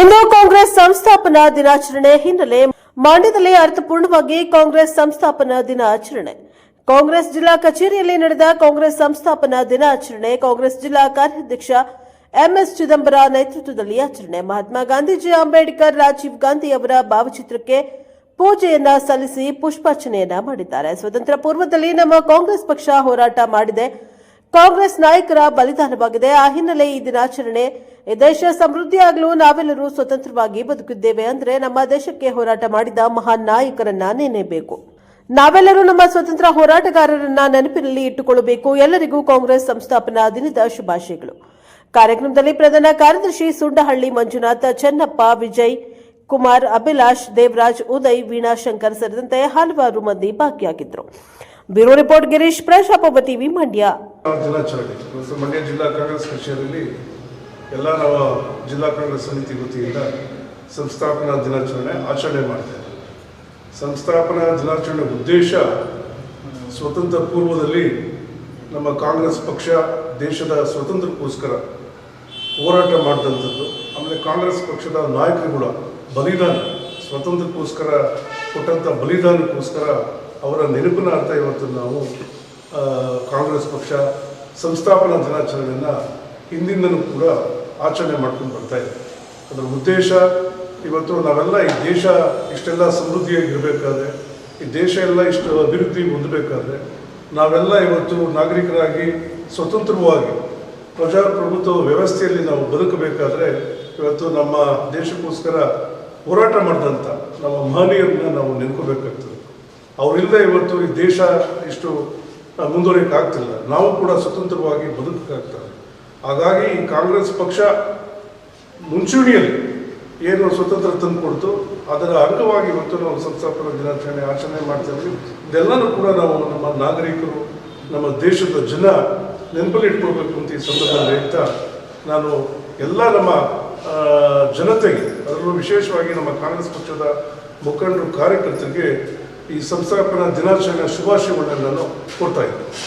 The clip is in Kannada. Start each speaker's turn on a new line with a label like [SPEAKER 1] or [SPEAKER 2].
[SPEAKER 1] ಇಂದು ಕಾಂಗ್ರೆಸ್ ಸಂಸ್ಥಾಪನಾ ದಿನಾಚರಣೆ ಹಿನ್ನೆಲೆ ಮಂಡ್ಯದಲ್ಲಿ ಅರ್ಥಪೂರ್ಣವಾಗಿ ಕಾಂಗ್ರೆಸ್ ಸಂಸ್ಥಾಪನಾ ದಿನಾಚರಣೆ. ಕಾಂಗ್ರೆಸ್ ಜಿಲ್ಲಾ ಕಚೇರಿಯಲ್ಲಿ ನಡೆದ ಕಾಂಗ್ರೆಸ್ ಸಂಸ್ಥಾಪನಾ ದಿನಾಚರಣೆ ಕಾಂಗ್ರೆಸ್ ಜಿಲ್ಲಾ ಕಾರ್ಯಾಧ್ಯಕ್ಷ ಎಂಎಸ್ ಚಿದಂಬರ ನೇತೃತ್ವದಲ್ಲಿ ಆಚರಣೆ. ಮಹಾತ್ಮ ಗಾಂಧೀಜಿ ಅಂಬೇಡ್ಕರ್ ರಾಜೀವ್ ಗಾಂಧಿ ಅವರ ಭಾವಚಿತ್ರಕ್ಕೆ ಪೂಜೆಯನ್ನ ಸಲ್ಲಿಸಿ ಪುಷ್ಪಾರ್ಚನೆಯನ್ನ ಮಾಡಿದ್ದಾರೆ. ಸ್ವತಂತ್ರ ಪೂರ್ವದಲ್ಲಿ ನಮ್ಮ ಕಾಂಗ್ರೆಸ್ ಪಕ್ಷ ಹೋರಾಟ ಮಾಡಿದೆ. ಕಾಂಗ್ರೆಸ್ ನಾಯಕರ ಬಲಿದಾನವಾಗಿದೆ. ಆ ಹಿನ್ನೆಲೆ ಈ ದಿನಾಚರಣೆ ಈ ದೇಶ ಸಮೃದ್ಧಿಯಾಗಲು ನಾವೆಲ್ಲರೂ ಸ್ವತಂತ್ರವಾಗಿ ಬದುಕಿದ್ದೇವೆ ಅಂದ್ರೆ ನಮ್ಮ ದೇಶಕ್ಕೆ ಹೋರಾಟ ಮಾಡಿದ ಮಹಾನ್ ನಾಯಕರನ್ನ ನೆನೆಯಬೇಕು. ನಾವೆಲ್ಲರೂ ನಮ್ಮ ಸ್ವತಂತ್ರ ಹೋರಾಟಗಾರರನ್ನ ನೆನಪಿನಲ್ಲಿ ಇಟ್ಟುಕೊಳ್ಳಬೇಕು. ಎಲ್ಲರಿಗೂ ಕಾಂಗ್ರೆಸ್ ಸಂಸ್ಥಾಪನಾ ದಿನದ ಶುಭಾಶಯಗಳು. ಕಾರ್ಯಕ್ರಮದಲ್ಲಿ ಪ್ರಧಾನ ಕಾರ್ಯದರ್ಶಿ ಸುಂಡಹಳ್ಳಿ ಮಂಜುನಾಥ, ಚೆನ್ನಪ್ಪ, ವಿಜಯ್ ಕುಮಾರ್, ಅಭಿಲಾಷ್, ದೇವರಾಜ್, ಉದಯ್, ವೀಣಾ ಶಂಕರ್ ಸೇರಿದಂತೆ ಹಲವಾರು ಮಂದಿ ಭಾಗಿಯಾಗಿದ್ದರು. Bureau report Girish Prajapati TV Mandya
[SPEAKER 2] ಜಿಲ್ಲಾ ಕಾಂಗ್ರೆಸ್ ಕಚೇರಿಯಲ್ಲಿ ಎಲ್ಲ ನಾವು ಜಿಲ್ಲಾ ಕಾಂಗ್ರೆಸ್ ಸಮಿತಿ ವತಿಯಿಂದ ಸಂಸ್ಥಾಪನಾ ದಿನಾಚರಣೆ ಆಚರಣೆ ಮಾಡ್ತೇವೆ ಸಂಸ್ಥಾಪನಾ ದಿನಾಚರಣೆ ಉದ್ದೇಶ ಸ್ವತಂತ್ರ ಪೂರ್ವದಲ್ಲಿ ನಮ್ಮ ಕಾಂಗ್ರೆಸ್ ಪಕ್ಷ ದೇಶದ ಸ್ವತಂತ್ರಕ್ಕೋಸ್ಕರ ಹೋರಾಟ ಮಾಡಿದಂಥದ್ದು. ಆಮೇಲೆ ಕಾಂಗ್ರೆಸ್ ಪಕ್ಷದ ನಾಯಕರುಗಳ ಬಲಿದಾನ, ಸ್ವತಂತ್ರಕ್ಕೋಸ್ಕರ ಕೊಟ್ಟಂಥ ಬಲಿದಾನಕ್ಕೋಸ್ಕರ ಅವರ ನೆನಪಿನ ಅರ್ಥ ಇವತ್ತು ನಾವು ಕಾಂಗ್ರೆಸ್ ಪಕ್ಷ ಸಂಸ್ಥಾಪನಾ ದಿನಾಚರಣೆಯನ್ನು ಹಿಂದಿನೂ ಕೂಡ ಆಚರಣೆ ಮಾಡ್ಕೊಂಡು ಬರ್ತಾ ಇದೆ ಅದರ ಉದ್ದೇಶ ಇವತ್ತು ನಾವೆಲ್ಲ ಈ ದೇಶ ಇಷ್ಟೆಲ್ಲ ಸಮೃದ್ಧಿಯಾಗಿರಬೇಕಾದ್ರೆ, ಈ ದೇಶ ಎಲ್ಲ ಇಷ್ಟು ಅಭಿವೃದ್ಧಿ ಹೊಂದಬೇಕಾದ್ರೆ, ನಾವೆಲ್ಲ ಇವತ್ತು ನಾಗರಿಕರಾಗಿ ಸ್ವತಂತ್ರವಾಗಿ ಪ್ರಜಾಪ್ರಭುತ್ವ ವ್ಯವಸ್ಥೆಯಲ್ಲಿ ನಾವು ಬದುಕಬೇಕಾದ್ರೆ ಇವತ್ತು ನಮ್ಮ ದೇಶಕ್ಕೋಸ್ಕರ ಹೋರಾಟ ಮಾಡಿದಂಥ ನಮ್ಮ ಮಹನೀಯರನ್ನ ನಾವು ನೆನ್ಕೋಬೇಕಾಗ್ತದೆ. ಅವರಿಲ್ಲದೆ ಇವತ್ತು ಈ ದೇಶ ಇಷ್ಟು ಮುಂದುವರಿಯೋಕ್ಕಾಗ್ತಿಲ್ಲ. ನಾವು ಕೂಡ ಸ್ವತಂತ್ರವಾಗಿ ಬದುಕಕ್ಕಾಗ್ತದೆ. ಹಾಗಾಗಿ ಕಾಂಗ್ರೆಸ್ ಪಕ್ಷ ಮುಂಚೂಣಿಯಲ್ಲಿ ಏನು ಸ್ವತಂತ್ರ ತಂದುಕೊಡ್ತು ಅದರ ಅಂಗವಾಗಿ ಇವತ್ತು ನಾವು ಸಂಸ್ಥಾಪನ ದಿನಾಚರಣೆ ಆಚರಣೆ ಮಾಡ್ತೇವೆ ಇದೆಲ್ಲನೂ ಕೂಡ ನಾವು ನಮ್ಮ ನಾಗರಿಕರು, ನಮ್ಮ ದೇಶದ ಜನ ನೆನಪಲ್ಲಿ ಇಟ್ಕೊಳ್ಬೇಕು ಅಂತ ಈ ಸಂದರ್ಭದಲ್ಲಿ ಹೇಳ್ತಾ ನಾನು ಎಲ್ಲ ನಮ್ಮ ಜನತೆಗೆ, ಅದರಲ್ಲೂ ವಿಶೇಷವಾಗಿ ನಮ್ಮ ಕಾಂಗ್ರೆಸ್ ಪಕ್ಷದ ಮುಖಂಡರು, ಕಾರ್ಯಕರ್ತರಿಗೆ ಈ ಸಂಸ್ಥಾಪನಾ ದಿನಾಚರಣೆಯ ಶುಭಾಶಯಗಳನ್ನು ನಾನು ಕೊಡ್ತಾ ಇದ್ದೀನಿ.